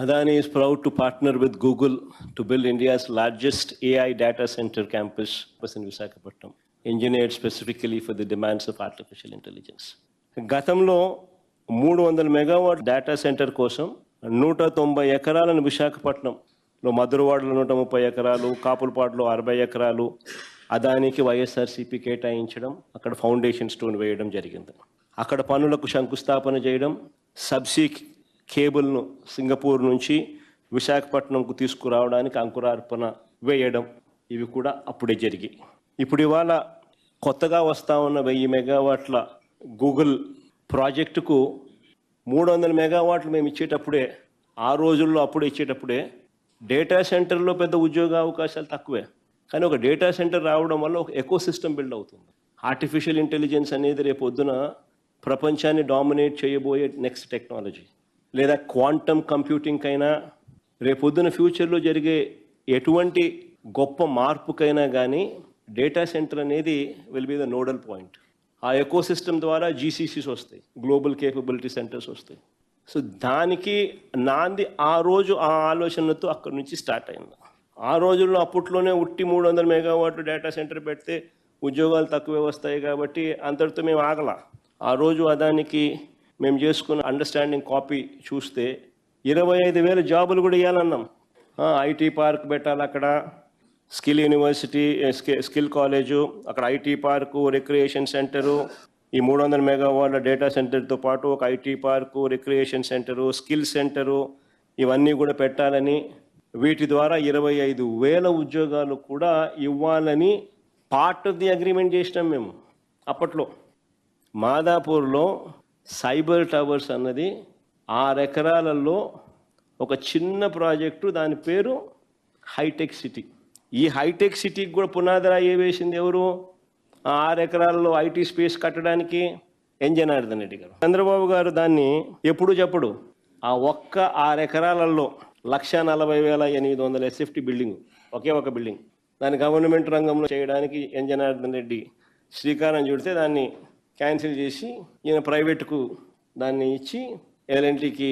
Adani is proud to partner with Google to build India's largest AI data center campus in Visakhapatnam, engineered specifically for the demands of artificial intelligence. గతంలో మూడు వందల megawatt data centre కోసం నూట తొంభై ఎకరాలను విశాఖపట్నంలో మధురవాడలో నూట ముప్పై ఎకరాలు కాపులపాడులో అరవై ఎకరాలు అదానికి వైఎస్ఆర్సీపీ కేటాయించడం అక్కడ ఫౌండేషన్ స్టోన్ వేయడం జరిగింది అక్కడ పనులకు శంకుస్థాపన చేయడం సబ్సీ కేబుల్ను సింగపూర్ నుంచి విశాఖపట్నంకు తీసుకురావడానికి అంకురార్పణ వేయడం ఇవి కూడా అప్పుడే జరిగి ఇప్పుడు ఇవాళ కొత్తగా వస్తా ఉన్న వెయ్యి మెగావాట్ల గూగుల్ ప్రాజెక్టుకు మూడు వందల మెగావాట్లు మేము ఇచ్చేటప్పుడే ఆ రోజుల్లో అప్పుడు ఇచ్చేటప్పుడే డేటా సెంటర్లో పెద్ద ఉద్యోగ అవకాశాలు తక్కువే. కానీ ఒక డేటా సెంటర్ రావడం వల్ల ఒక ఎకో సిస్టమ్ బిల్డ్ అవుతుంది. ఆర్టిఫిషియల్ ఇంటెలిజెన్స్ అనేది రేపు ప్రపంచాన్ని డామినేట్ చేయబోయే నెక్స్ట్ టెక్నాలజీ. లేదా క్వాంటమ్ కంప్యూటింగ్కైనా రేపొద్దున ఫ్యూచర్లో జరిగే ఎటువంటి గొప్ప మార్పుకైనా కానీ డేటా సెంటర్ అనేది will be the nodal point. ఆ ఎకో సిస్టమ్ ద్వారా జీసీసీస్ వస్తాయి గ్లోబల్ కేపబిలిటీ సెంటర్స్ వస్తాయి. సో దానికి నాంది ఆ రోజు ఆ ఆలోచనతో అక్కడి నుంచి స్టార్ట్ అయింది. ఆ రోజుల్లో అప్పట్లోనే ఉట్టి మూడు వందల మెగావాట్లు డేటా సెంటర్ పెడితే ఉద్యోగాలు తక్కువే వస్తాయి కాబట్టి అంతటితో మేము ఆగల. ఆ రోజు అదానికి మేము చేసుకున్న అండర్స్టాండింగ్ కాపీ చూస్తే ఇరవై ఐదు వేల జాబులు కూడా ఇవ్వాలన్నాం ఐటీ పార్క్ పెట్టాలి అక్కడ. స్కిల్ యూనివర్సిటీ స్కి- స్కిల్ కాలేజు అక్కడ ఐటీ పార్కు రిక్రియేషన్ సెంటరు ఈ మూడు వందల మెగావాట్ల డేటా సెంటర్తో పాటు ఒక IT park recreation centre skill centre ఇవన్నీ కూడా పెట్టాలని వీటి ద్వారా ఇరవై ఐదు వేల ఉద్యోగాలు కూడా ఇవ్వాలని పార్ట్ ఆఫ్ ది అగ్రిమెంట్ చేసినాం మేము అప్పట్లో. మాదాపూర్లో సైబర్ టవర్స్ అన్నది ఆరు ఎకరాలలో ఒక చిన్న ప్రాజెక్టు దాని పేరు హైటెక్ సిటీ. ఈ హైటెక్ సిటీకి కూడా పునాదిరా ఏ వేసింది ఎవరు? ఆ ఆరు ఎకరాల్లో ఐటీ స్పేస్ కట్టడానికి ఎన్. రెడ్డి గారు. చంద్రబాబు గారు దాన్ని ఎప్పుడు చెప్పడు? ఆ ఒక్క ఆరు ఎకరాలలో లక్ష నలభై వేల ఎనిమిది వందల ఎస్ఎఫ్టీ బిల్డింగ్ ఒకే ఒక బిల్డింగ్. దాన్ని గవర్నమెంట్ రంగంలో చేయడానికి ఎంజనార్దన్ రెడ్డి శ్రీకారం చుడితే దాన్ని క్యాన్సిల్ చేసి ఈయన ప్రైవేట్కు దాన్ని ఇచ్చి ఎల్ఎన్టీకి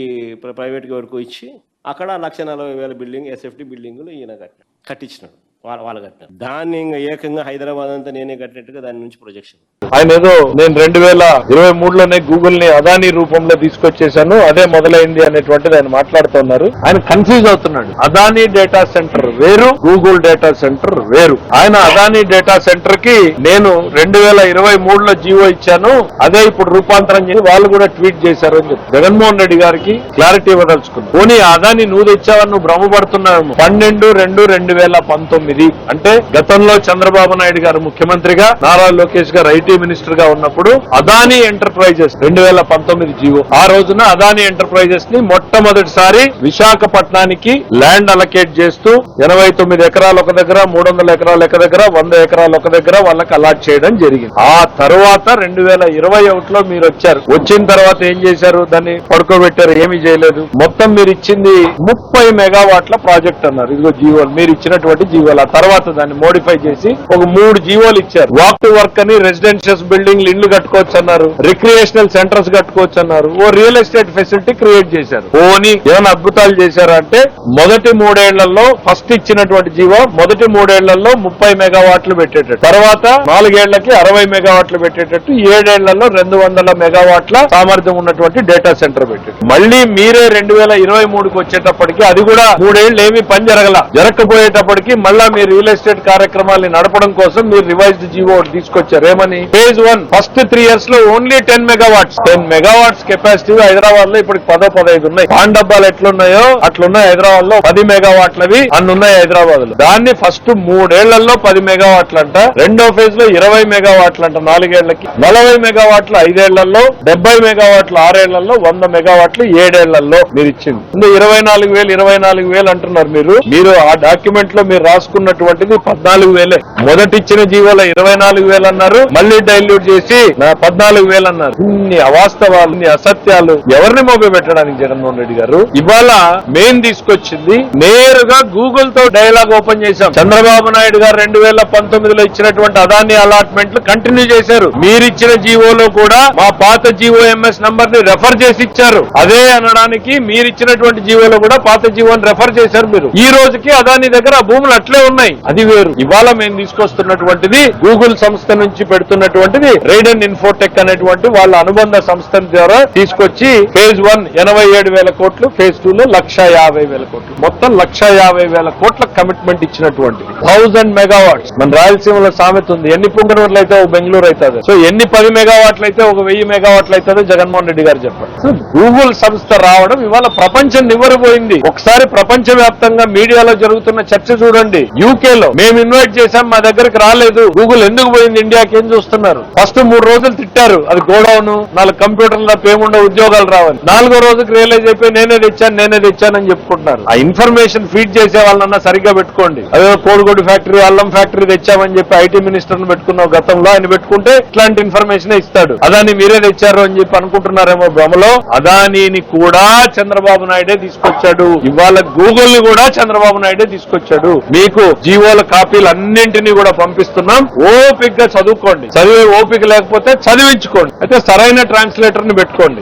ప్రైవేట్ వరకు ఇచ్చి అక్కడ లక్ష నలభై వేల బిల్డింగ్ ఎస్ఎఫ్టీ బిల్డింగులు ఈయన కట్టిన కట్టించినాడు. వాళ్ళ వాళ్ళు కట్టినారు దాన్ని ఇంకా ఏకంగా హైదరాబాద్ అంతా నేనే కట్టినట్టుగా దాని నుంచి ప్రొజెక్షన్ ఆయన ఏదో నేను రెండు వేల ఇరవై మూడులోనే గూగుల్ని అదానీ రూపంలో తీసుకొచ్చేసాను అదే మొదలైంది అనేటువంటిది ఆయన మాట్లాడుతున్నారు. ఆయన కన్ఫ్యూజ్ అవుతున్నాడు. అదానీ డేటా సెంటర్ వేరు గూగుల్ డేటా సెంటర్ వేరు. ఆయన అదానీ డేటా సెంటర్కి నేను రెండు వేల ఇరవై మూడులో జీవో ఇచ్చాను అదే ఇప్పుడు రూపాంతరం చేసి వాళ్ళు కూడా ట్వీట్ చేశారు అని చెప్పి. జగన్మోహన్ రెడ్డి గారికి క్లారిటీ ఇవ్వదలుచుకుంది పోనీ అదాని నువ్వు తెచ్చావని నువ్వు భ్రమపడుతున్నావు పన్నెండు రెండు రెండు వేల పంతొమ్మిది. అంటే గతంలో చంద్రబాబు నాయుడు గారు ముఖ్యమంత్రిగా నారా లోకేష్ గారు ఐటీ మినిస్టర్గా ఉన్నప్పుడు అదానీ ఎంటర్ప్రైజెస్ రెండు వేల పంతొమ్మిది జీవో. ఆ రోజున అదానీ ఎంటర్ప్రైజెస్ని మొట్టమొదటిసారి విశాఖపట్నానికి ల్యాండ్ అలకేట్ చేస్తూ ఎనభై తొమ్మిది ఎకరాలు ఒక దగ్గర మూడు వందల ఎకరాలు ఒక దగ్గర వంద ఎకరాలు ఒక దగ్గర వాళ్ళకి అలాట్ చేయడం జరిగింది. ఆ తర్వాత రెండు వేల ఇరవై ఒకటిలో మీరు వచ్చారు. వచ్చిన తర్వాత ఏం చేశారు? దాన్ని పడుకోబెట్టారు. ఏమీ చేయలేదు. మొత్తం మీరు ఇచ్చింది ముప్పై మెగావాట్ల ప్రాజెక్ట్ అన్నారు. ఇదిగో జీవోలు మీరు ఇచ్చినటువంటి జీవోలు ఆ తర్వాత దాన్ని మోడిఫై చేసి ఒక మూడు జీవోలు ఇచ్చారు. వాక్ టు వర్క్ అని రెసిడెన్షియల్ బిల్డింగ్ ఇండ్లు కట్టుకోవచ్చు అన్నారు. రిక్రియేషనల్ సెంటర్స్ కట్టుకోవచ్చు అన్నారు. ఓ రియల్ ఎస్టేట్ ఫెసిలిటీ క్రియేట్ చేశారు. ఓని ఏమైనా అద్భుతాలు చేశారా అంటే మొదటి మూడేళ్ళలో ఫస్ట్ ఇచ్చినటువంటి జీవో మొదటి మూడేళ్ళలో ముప్పై మెగావాట్లు పెట్టేటట్టు. తర్వాత నాలుగేళ్ళకి అరవై మెగావాట్లు పెట్టేటట్టు. ఏడేళ్ళలో రెండు వందల మెగావాట్ల సామర్థ్యం ఉన్నటువంటి డేటా సెంటర్ పెట్టారు మళ్ళీ మీరే రెండు వేల ఇరవై మూడుకి వచ్చేటప్పటికి అది కూడా మూడేళ్ళు ఏమి పని జరగల. జరగకపోయేటప్పటికి మళ్ళా మీ రియల్ ఎస్టేట్ కార్యక్రమాల్ని నడపడం కోసం మీరు రివైజ్డ్ జీవో తీసుకొచ్చారు. ఏమని? ఫేజ్ వన్ ఫస్ట్ త్రీ ఇయర్స్లో only ten megawatts ten megawatts capacity హైదరాబాద్లో ఇప్పుడు పదో పదహైదు ఉన్నాయి. పాన్ డబ్బాలు ఎట్లున్నాయో అట్లున్నాయి హైదరాబాద్లో పది మెగావాట్లవి అన్ని ఉన్నాయి హైదరాబాద్లో దాన్ని ఫస్ట్ మూడేళ్ళలో పది మెగావాట్లు అంట రెండో ఫేజ్లో ఇరవై మెగావాట్లు అంట నాలుగేళ్ళకి. నలభై మెగావాట్లు ఐదేళ్ళలో డెబ్బై మెగావాట్లు ఆరేళ్ళలో వంద మెగావాట్లు ఏడేళ్ళలో మీరు ఇచ్చింది. ఇరవై నాలుగు వేలు ఇరవై నాలుగు వేలు అంటున్నారు మీరు. మీరు ఆ డాక్యుమెంట్లో మీరు రాసుకున్న తీసుకున్నటువంటిది పద్నాలుగు వేలే. మొదటిచ్చిన జీవోల ఇరవై నాలుగు వేలు అన్నారు మళ్ళీ డైల్యూట్ చేసి పద్నాలుగు వేలు అన్నారు ఇన్ని అవాస్తవాలు ఇన్ని అసత్యాలు ఎవరిని మోపి పెట్టడానికి జగన్మోహన్ రెడ్డి గారు? ఇవాళ మెయిన్ తీసుకొచ్చింది నేరుగా గూగుల్తో డైలాగ్ ఓపెన్ చేశాం. చంద్రబాబు నాయుడు గారు రెండు వేల పంతొమ్మిదిలో ఇచ్చినటువంటి అదాని అలాట్మెంట్లు కంటిన్యూ చేశారు. మీరిచ్చిన జీవోలో కూడా మా పాత జీవో ఎంఎస్ నంబర్ని రెఫర్ చేసి ఇచ్చారు. అదే అనడానికి మీరిచ్చినటువంటి జీవోలో కూడా పాత జీవోని రెఫర్ చేశారు మీరు. ఈ రోజుకి అదాని దగ్గర భూములు అట్లే ఉన్నాయి. అది వేరు. ఇవాళ మేము తీసుకొస్తున్నటువంటిది గూగుల్ సంస్థ నుంచి పెడుతున్నటువంటిది రైడన్ ఇన్ఫోటెక్ అనేటువంటి వాళ్ళ అనుబంధ సంస్థ ద్వారా తీసుకొచ్చి ఫేజ్ వన్ ఎనభై ఏడు వేల కోట్లు ఫేజ్ టూ లో లక్ష యాభై వేల కోట్లు. మొత్తం లక్ష యాభై వేల కోట్ల కమిట్మెంట్ ఇచ్చినటువంటిది. Thousand megawatts. మన రాయలసీమలో సామెత ఉంది. ఎన్ని పుంగనూరులు అయితే ఒక బెంగళూరు అవుతుంది సో ఎన్ని పది మెగావాట్లు అయితే ఒక వెయ్యి మెగావాట్లు అవుతుందో జగన్మోహన్ రెడ్డి గారు చెప్పారు. సో గూగుల్ సంస్థ రావడం ఇవాళ ప్రపంచం నివ్వరిపోయింది. ఒకసారి ప్రపంచ వ్యాప్తంగా మీడియాలో జరుగుతున్న చర్చ చూడండి. యూకేలో మేము ఇన్వైట్ చేశాం మా దగ్గరకు రాలేదు. గూగుల్ ఎందుకు పోయింది ఇండియాకి ఏం చూస్తున్నారు? ఫస్ట్ మూడు రోజులు తిట్టారు. అది గోడౌన్ నాలుగు కంప్యూటర్ల పేముండే ఉద్యోగాలు రావాలి. నాలుగో రోజుకి రియలైజ్ అయిపోయి నేనే తెచ్చాను నేనే తెచ్చానని చెప్పుకుంటున్నారు. ఆ ఇన్ఫర్మేషన్ ఫీడ్ చేసే వాళ్ళన్నా సరిగ్గా పెట్టుకోండి. అదే కోడిగోడు ఫ్యాక్టరీ అల్లం ఫ్యాక్టరీ తెచ్చామని చెప్పి ఐటీ మినిస్టర్ను పెట్టుకున్నావు గతంలో. ఆయన పెట్టుకుంటే ఇట్లాంటి ఇన్ఫర్మేషన్ ఇస్తాడు. అదాని మీరే తెచ్చారు అని చెప్పి అనుకుంటున్నారేమో భ్రమలో అదానిని కూడా చంద్రబాబు నాయుడే తీసుకొచ్చాడు. ఇవాళ గూగుల్ని కూడా చంద్రబాబు నాయుడే తీసుకొచ్చాడు. మీకు జీవోల కాపీలు అన్నింటినీ కూడా పంపిస్తున్నాం. ఓపిక్గా చదువుకోండి. చదివే ఓపిక లేకపోతే చదివించుకోండి. అయితే సరైన ట్రాన్స్లేటర్ని పెట్టుకోండి.